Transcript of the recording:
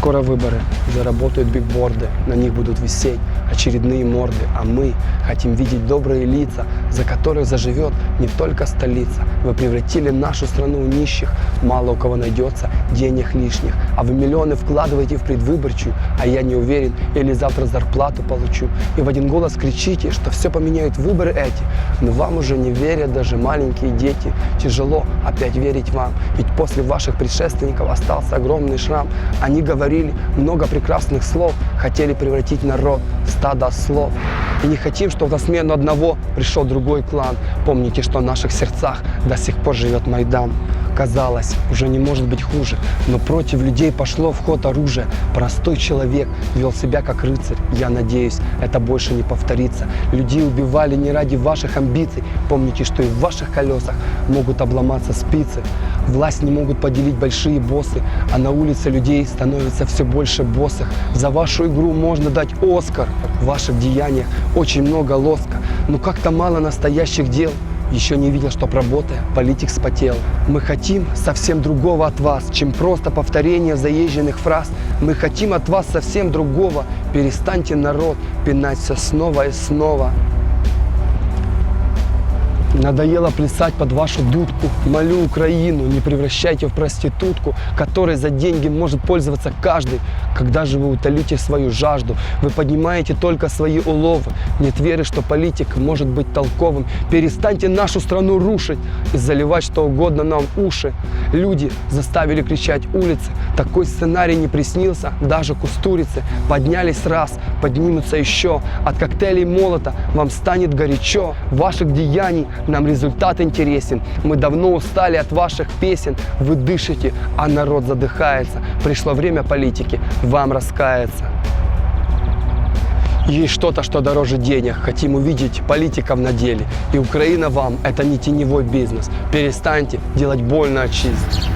Скоро выборы, заработают бигборды, на них будут висеть очередные морды, а мы хотим видеть добрые лица, за которые заживет не только столица. Вы превратили нашу страну в нищих, мало у кого найдется денег лишних, а вы миллионы вкладываете в предвыборчую, а я не уверен, или завтра зарплату получу. И в один голос кричите, что все поменяют выборы эти, но вам уже не верят даже маленькие дети. Тяжело опять верить вам, ведь после ваших предшественников остался огромный шрам. Они говорили много прекрасных слов, хотели превратить народ в стадо ослов. И не хотим, чтобы на смену одного пришел другой клан. Помните, что в наших сердцах до сих пор живет Майдан. Казалось, уже не может быть хуже, но против людей пошло в ход оружие. Простой человек вел себя как рыцарь. Я надеюсь, это больше не повторится. Людей убивали не ради ваших амбиций. Помните, что и в ваших колесах могут обломаться спицы. Власть не могут поделить большие боссы, а на улице людей становится все больше боссов. За вашу игру можно дать Оскар. В ваших деяниях очень много лоска, но как-то мало настоящих дел. Еще не видел, чтоб работая, политик спотел. Мы хотим совсем другого от вас, чем просто повторение заезженных фраз. Мы хотим от вас совсем другого. Перестаньте народ пинать все снова и снова. Надоело плясать под вашу дудку. Молю Украину, не превращайте в проститутку, которой за деньги может пользоваться каждый. Когда же вы утолите свою жажду? Вы поднимаете только свои уловы. Нет веры, что политик может быть толковым. Перестаньте нашу страну рушить и заливать что угодно нам уши. Люди заставили кричать улицы. Такой сценарий не приснился даже кустурице. Поднялись раз, поднимутся еще. От коктейлей молота вам станет горячо. Ваших деяний нам результат интересен. Мы давно устали от ваших песен. Вы дышите, а народ задыхается. Пришло время политики вам раскаяться. Есть что-то, что дороже денег. Хотим увидеть политиков на деле. И Украина вам – это не теневой бизнес. Перестаньте делать больно от чист.